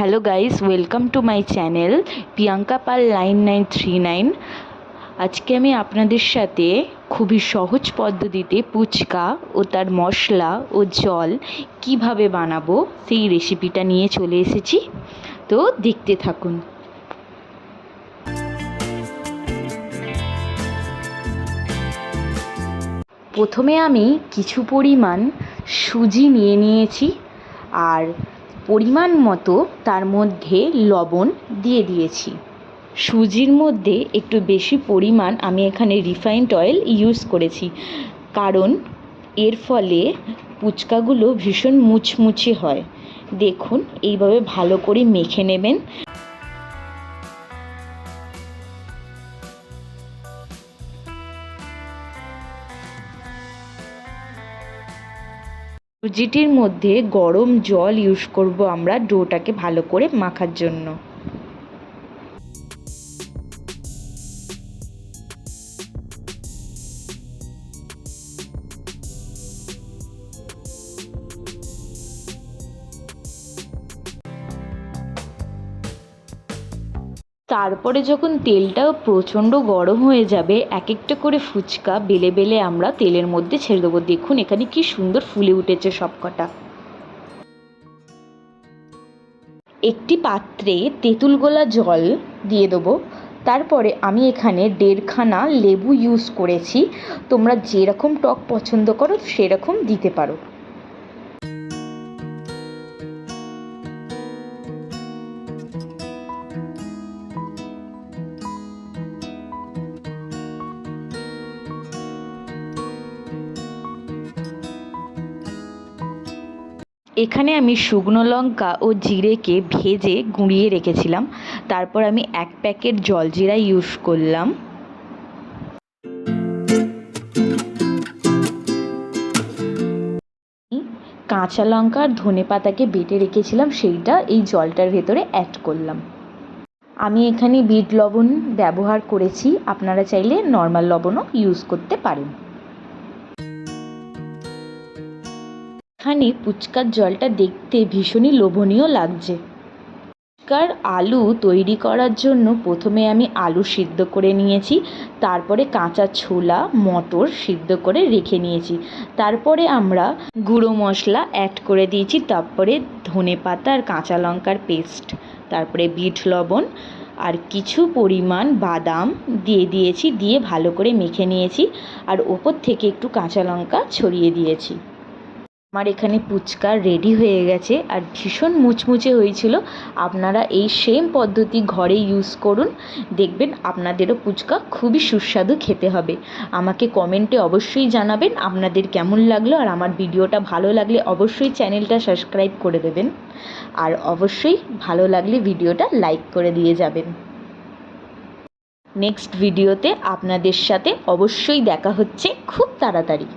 Hello guys welcome to my channel Priyanka Pal nine nine three nine আজকে আমি আপনাদের সাথে খুবই সহজ পদ্ধতিতে ফুচকা ও তার মশলা ও জল কীভাবে বানাবো সেই রেসিপিটা নিয়ে চলে এসেছি। তো দেখতে থাকুন। প্রথমে আমি কিছু পরিমাণ সুজি নিয়ে নিয়েছি, আর পরিমাণ মতো তার মধ্যে লবণ দিয়ে দিয়েছি। সুজির মধ্যে একটু বেশি পরিমাণ আমি এখানে রিফাইন্ড অয়েল ইউজ করেছি। কারণ এর ফলে ফুচকাগুলো ভীষণ মুচমুচে হয়। দেখুন, এইভাবে ভালো করে মেখে নেবেন। সুজিটির মধ্যে গরম জল ইউজ করব আমরা ডোটাকে ভালো করে মাখার জন্য। তারপরে যখন তেলটা প্রচণ্ড গরম হয়ে যাবে এক একটা করে ফুচকা বেলে বেলে আমরা তেলের মধ্যে ছেড়ে দেবো। দেখুন এখানে কি সুন্দর ফুলে উঠেছে সবকটা। একটি পাত্রে তেঁতুল গোলা জল দিয়ে দেবো। তারপরে আমি এখানে দেড়খানা লেবু ইউজ করেছি। তোমরা যেরকম টক পছন্দ করো, সেরকম দিতে পারো। এখানে আমি শুকনো লঙ্কা ও জিরেকে ভেজে গুঁড়িয়ে রেখেছিলাম। তারপর আমি এক প্যাকেট জলজিরা ইউজ করলাম। কাঁচা লঙ্কা আর ধনে পাতাকে বেটে রেখেছিলাম, সেইটা এই জলটার ভেতরে অ্যাড করলাম। আমি এখানে বিট লবণ ব্যবহার করেছি, আপনারা চাইলে নর্মাল লবণও ইউজ করতে পারেন। এখানে পুচকার জলটা দেখতে ভীষণই লোভনীয় লাগছে। ফুচকার আলু তৈরি করার জন্য প্রথমে আমি আলু সিদ্ধ করে নিয়েছি, তারপরে কাঁচা ছোলা, মটর সিদ্ধ করে রেখে নিয়েছি। তারপরে আমরা গুঁড়ো মশলা অ্যাড করে দিয়েছি, তারপরে ধনে পাতা আর কাঁচা লঙ্কার পেস্ট তারপরে বিট লবণ আর কিছু পরিমাণ বাদাম দিয়ে দিয়েছি, দিয়ে ভালো করে মেখে নিয়েছি। আর ওপর থেকে একটু কাঁচা লঙ্কা ছড়িয়ে দিয়েছি। আমার এখানে পুচকা রেডি হয়ে গেছে আর ভীষণ মুচমুচে হয়েছিল। আপনারা এই সেম পদ্ধতি ঘরে ইউজ করুন, দেখবেন আপনাদেরও পুচকা খুবই সুস্বাদু খেতে হবে। আমাকে কমেন্টে অবশ্যই জানাবেন আপনাদের কেমন লাগল আর আমার ভিডিওটা ভালো লাগলে অবশ্যই চ্যানেলটা সাবস্ক্রাইব করে দেবেন। আর অবশ্যই ভালো লাগলে ভিডিওটা লাইক করে দিয়ে যাবেন। নেক্সট ভিডিওতে আপনাদের সাথে অবশ্যই দেখা হচ্ছে খুব তাড়াতাড়ি।